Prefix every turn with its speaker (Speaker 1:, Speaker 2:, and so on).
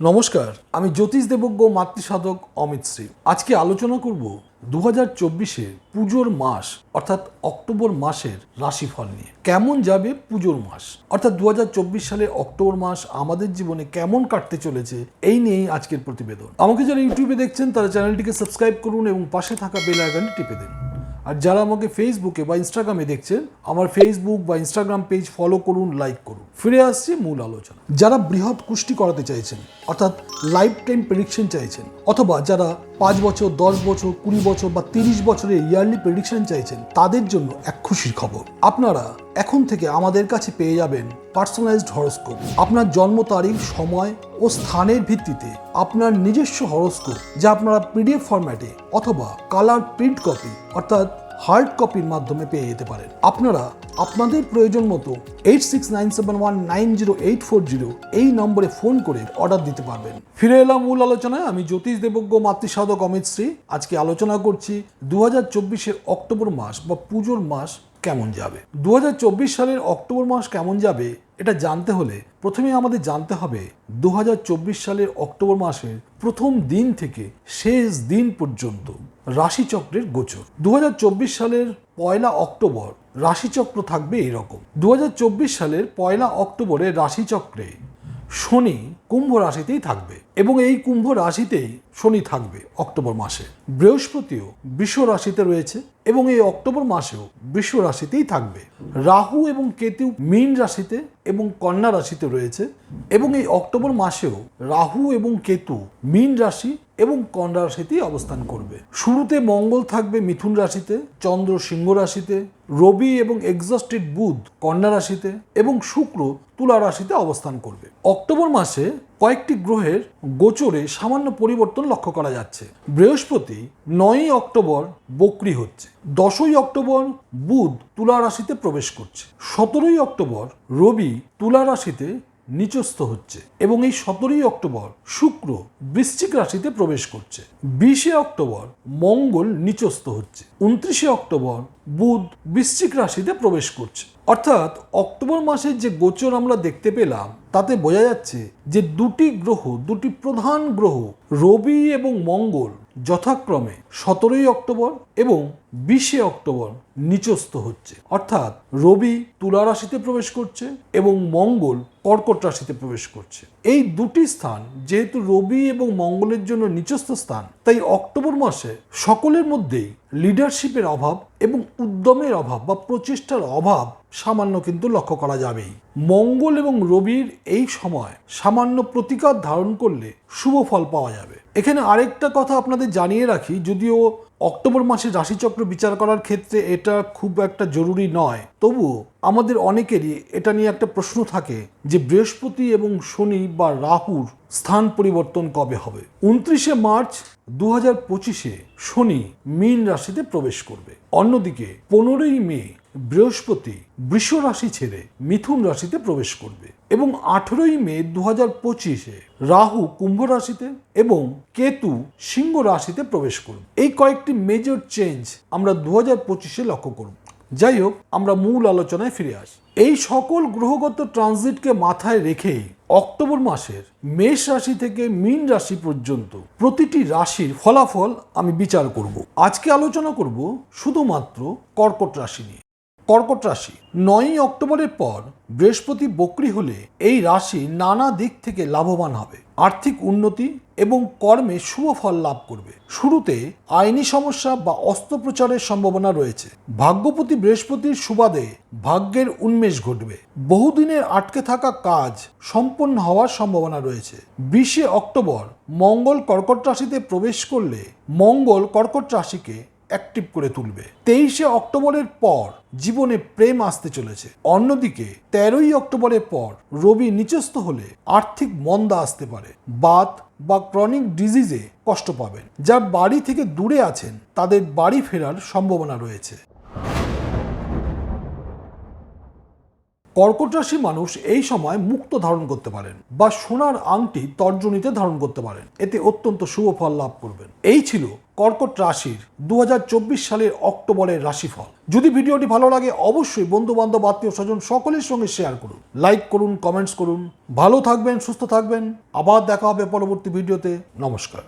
Speaker 1: নমস্কার, আমি জ্যোতিষ দেবজ্ঞ মাতৃসাধক অমিত শ্রী। আজকে আলোচনা করব দু হাজার চব্বিশে পুজোর মাস, অর্থাৎ অক্টোবর মাসের রাশিফল নিয়ে। কেমন যাবে পুজোর মাস? অর্থাৎ দু হাজার চব্বিশ অক্টোবর মাস আমাদের জীবনে কেমন কাটতে চলেছে, এই নিয়েই আজকের প্রতিবেদন। আমাকে যারা ইউটিউবে দেখছেন, তারা চ্যানেলটিকে সাবস্ক্রাইব করুন এবং পাশে থাকা বেল আইকনটি টিপে দিন। আর যারা আমাকে ফেসবুকে বা ইনস্টাগ্রামে দেখছেন, আমার ফেসবুক বা ইনস্টাগ্রাম পেজ ফলো করুন লাইক করুন। ফিরে আসছে মূল আলোচনা যারা বৃহৎ কুষ্টি করাতে চাইছেন, অর্থাৎ লাইফ টাইম প্রেডিকশন চাইছেন, অথবা যারা পাঁচ বছর, দশ বছর, কুড়ি বছর বা তিরিশ বছরের ইয়ারলি প্রেডিকশন চাইছেন, তাদের জন্য এক খুশির খবর। আপনারা এখন থেকে আমাদের কাছে পেয়ে যাবেন পার্সোনালাইজড হরস্কোপ আপনার জন্ম তারিখ, সময় ও স্থানের ভিত্তিতে আপনার নিজস্ব হরস্কোপ যা আপনারা পিডিএফ ফরম্যাটে অথবা কালার প্রিন্ট কপি অর্থাৎ হার্ড কপির মাধ্যমে পেয়ে যেতে পারেন। আপনারা আপনাদের প্রয়োজন মতো eight six nine seven one nine zero eight four zero এই নম্বরে ফোন করে অর্ডার দিতে পারবেন। ফিরে এলাম মূল আলোচনায়। আমি জ্যোতিষ দেবজ্ঞ, মাতৃসাধক অমিত শ্রী। আজকে আলোচনা করছি দু হাজার চব্বিশের অক্টোবর মাস বা পুজোর মাস কেমন যাবে? দুহাজার চব্বিশ সালের অক্টোবর মাস কেমন যাবে, এটা জানতে হলে প্রথমে আমাদের জানতে হবে দুহাজার চব্বিশ সালের অক্টোবর মাসের প্রথম দিন থেকে শেষ দিন পর্যন্ত রাশিচক্রের গোচর। দু হাজার চব্বিশ সালের পয়লা অক্টোবর রাশিচক্র থাকবে এরকম। দু হাজার চব্বিশ সালের পয়লা অক্টোবরে রাশিচক্রে শনি কুম্ভ রাশিতেই থাকবে এবং এই কুম্ভ রাশিতেই শনি থাকবে অক্টোবর মাসে। বৃহস্পতিও বিশ্ব রাশিতে রয়েছে এবং এই অক্টোবর মাসেও বিশ্ব রাশিতেই থাকবে। রাহু এবং কেতু মীন রাশিতে এবং কন্যা রাশিতে রয়েছে এবং এই অক্টোবর মাসেও রাহু এবং কেতু মীন রাশি এবং কন্যা রাশিতেই অবস্থান করবে। শুরুতে মঙ্গল থাকবে মিথুন রাশিতে, চন্দ্র সিংহ রাশিতে, রবি এবং এক্সস্টেড বুধ কন্যা রাশিতে এবং শুক্র তুলা রাশিতে অবস্থান করবে। অক্টোবর মাসে কয়েকটি গ্রহের গোচরে সামান্য পরিবর্তন লক্ষ্য করা যাচ্ছে। বৃহস্পতি নয়ই অক্টোবর বকরি হচ্ছে, দশই অক্টোবর বুধ তুলা রাশিতে প্রবেশ করছে, সতেরোই অক্টোবর রবি তুলা রাশিতে নিচস্থ হচ্ছে এবং এই সতেরোই অক্টোবর শুক্র বৃশ্চিক রাশিতে প্রবেশ করছে। বিশে অক্টোবর মঙ্গল নিচস্থ হচ্ছে। উনত্রিশে অক্টোবর বুধ বৃশ্চিক রাশিতে প্রবেশ করছে। অর্থাৎ অক্টোবর মাসের যে গোচর আমরা দেখতে পেলাম, তাতে বোঝা যাচ্ছে যে দুটি গ্রহ, দুটি প্রধান গ্রহ, রবি এবং মঙ্গল যথাক্রমে সতেরোই অক্টোবর এবং বিশে অক্টোবর নিচস্থ হচ্ছে। অর্থাৎ রবি তুলা রাশিতে প্রবেশ করছে এবং মঙ্গল কর্কট রাশিতে প্রবেশ করছে। এই দুটি স্থান যেহেতু রবি এবং মঙ্গলের জন্য নিচস্থ স্থান, তাই অক্টোবর মাসে সকলের মধ্যেই লিডারশিপের অভাব এবং উদ্যমের অভাব বা প্রচেষ্টার অভাব সামান্য কিন্তু লক্ষ্য করা যাবেই। মঙ্গল এবং রবির এই সময় সামান্য প্রতিকার ধারণ করলে শুভ ফল পাওয়া যাবে। এখানে আরেকটা কথা আপনাদের জানিয়ে রাখি, যদিও অক্টোবর মাসে রাশিচক্র বিচার করার ক্ষেত্রে এটা খুব একটা জরুরি নয়। তবুও আমাদের অনেকেরই এটা নিয়ে একটা প্রশ্ন থাকে যে বৃহস্পতি এবং শনি বা রাহুর স্থান পরিবর্তন কবে হবে? উনত্রিশে মার্চ দু হাজার পঁচিশে শনি মীন রাশিতে প্রবেশ করবে। অন্যদিকে পনেরোই মে বৃহস্পতি বৃষ রাশি ছেড়ে মিথুন রাশিতে প্রবেশ করবে এবং আঠেরোই মে দু হাজার পঁচিশে রাহু কুম্ভ রাশিতে এবং কেতু সিংহ রাশিতে প্রবেশ করবে। এই কয়েকটি মেজর চেঞ্জ আমরা দু হাজার পঁচিশে লক্ষ্য করব। যাই হোক, আমরা মূল আলোচনায় ফিরে আসি। এই সকল গ্রহগত ট্রানজিটকে মাথায় রেখেই অক্টোবর মাসের মেষ রাশি থেকে মীন রাশি পর্যন্ত প্রতিটি রাশির ফলাফল আমি বিচার করব। আজকে আলোচনা করব শুধুমাত্র কর্কট রাশি নিয়ে। কর্কট রাশি। নয়ই অক্টোবরের পর বৃহস্পতি বকরি হলে এই রাশি নানা দিক থেকে লাভবান হবে। আর্থিক উন্নতি এবং কর্মে শুভ ফল লাভ করবে। শুরুতে আইনি সমস্যা বা অস্ত্রোপচারের সম্ভাবনা রয়েছে। ভাগ্যপতি বৃহস্পতির সুবাদে ভাগ্যের উন্মেষ ঘটবে। বহুদিনের আটকে থাকা কাজ সম্পন্ন হওয়ার সম্ভাবনা রয়েছে। বিশে অক্টোবর মঙ্গল কর্কট রাশিতে প্রবেশ করলে মঙ্গল কর্কট রাশিকে অ্যাক্টিভ করে তুলবে। তেইশে অক্টোবরের পর জীবনে প্রেম আসতে চলেছে। অন্যদিকে, তেরোই অক্টোবরের পর রবি নিচস্থ হলে আর্থিক মন্দা আসতে পারে। বাত বা ক্রনিক ডিজিজে কষ্ট পাবেন। যা বাড়ি থেকে দূরে আছেন, তাদের বাড়ি ফেরার সম্ভাবনা রয়েছে। কর্কট রাশি মানুষ এই সময় মুক্ত ধারণ করতে পারেন বা সোনার আংটি তর্জনীতে ধারণ করতে পারেন। এতে অত্যন্ত শুভ ফল লাভ করবেন। এই ছিল কর্কট রাশির দু হাজার চব্বিশ সালের অক্টোবরের রাশিফল। যদি ভিডিওটি ভালো লাগে, অবশ্যই বন্ধু বান্ধব আত্মীয় স্বজন সকলের সঙ্গে শেয়ার করুন। লাইক করুন, কমেন্টস করুন। ভালো থাকবেন, সুস্থ থাকবেন। আবার দেখা হবে পরবর্তী ভিডিওতে। নমস্কার।